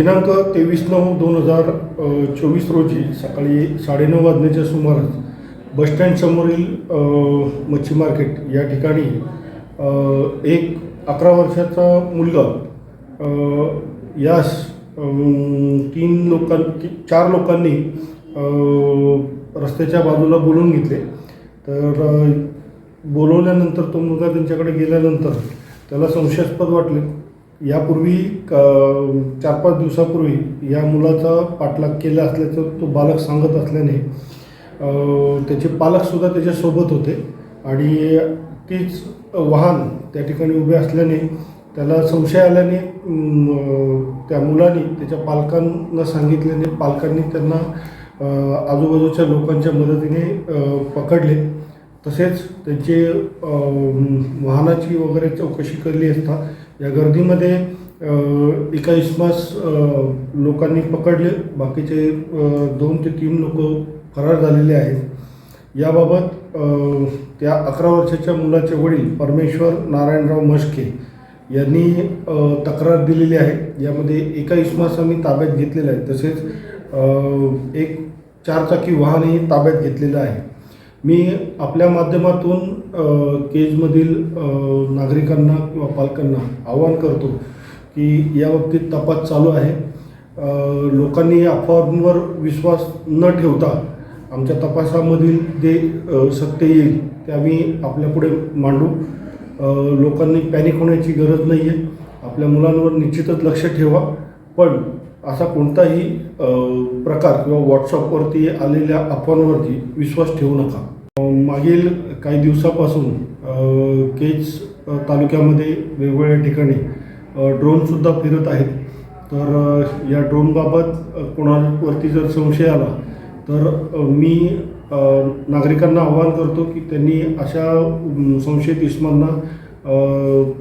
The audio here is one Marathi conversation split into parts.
दिनांक तेवीस नऊ दोन हजार चोवीस रोजी सकाळी साडेनऊ वाजण्याच्या सुमारास बसस्टँडसमोरील मच्छी मार्केट या ठिकाणी एक अकरा वर्षाचा मुलगा यास तीन लोकां चार लोकांनी रस्त्याच्या बाजूला बोलून घेतले. तर बोलवल्यानंतर तो मुलगा त्यांच्याकडे गेल्यानंतर त्याला संशयास्पद वाटले. यापूर्वी क- चार पाच दिवसापूर्वी या मुलाचा पाठलाग केला असल्याचं तो बालक सांगत असल्याने त्याचे पालकसुद्धा त्याच्यासोबत होते आणि तीच वाहन त्या ठिकाणी उभे असल्याने त्याला संशय आल्याने त्या मुलाने त्याच्या पालकांना सांगितल्याने पालकांनी त्यांना आजूबाजूच्या लोकांच्या मदतीने पकडले. तसेच त्यांचे वाहनाची वगैरे चौकशी केली असता या गर्दीमध्ये एका इसमास लोकांनी पकडले. बाकीचे दोन ते तीन लोक फरार झालेले आहेत. याबाबत त्या अकरा वर्षाच्या मुलाचे वडील परमेश्वर नारायणराव मस्के यांनी तक्रार दिलेली आहे. यामध्ये एका इस्मास आम्ही ताब्यात घेतलेलं आहे. तसेच एक चारचाकी वाहनही ताब्यात घेतलेलं आहे. मी आपल्या माध्यमातून केजमधील नागरिकांना किंवा पालकांना आवाहन करतो की या बाबतीत तपास चालू आहे. लोकांनी अफवांवर विश्वास न ठेवता आमच्या तपासामधील जे सत्य येईल ते आम्ही आपल्यापुढे मांडू. लोकांनी पॅनिक होण्याची गरज नाही आहे आपल्या मुलांवर निश्चितच लक्ष ठेवा. पण असा कोणताही प्रकार किंवा व्हॉट्सअपवरती आलेल्या अफवांवरती विश्वास ठेवू नका. मागील काही दिवसापासून केज तालुक्यामध्ये वेगवेगळ्या ठिकाणी ड्रोनसुद्धा फिरत आहेत. तर या ड्रोनबाबत कोणावरती जर संशय आला तर मी नागरिकांना आवाहन करतो की त्यांनी अशा संशयित इस्मांना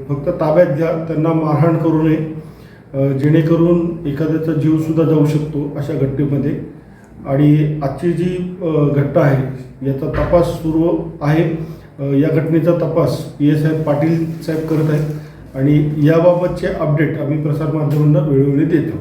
फक्त ताब्यात घ्या त्यांना मारहाण करू नये जेणेकरून एखाद्याचा जीवसुद्धा जाऊ शकतो अशा घटनेमध्ये. आणि आजची जी घटना आहे याचा तपास सुरू आहे. या घटनेचा तपास पी एस साहेब पाटील साहेब करत आहेत. आणि याबाबतचे अपडेट आम्ही प्रसारमाध्यमांना वेळोवेळी देतो.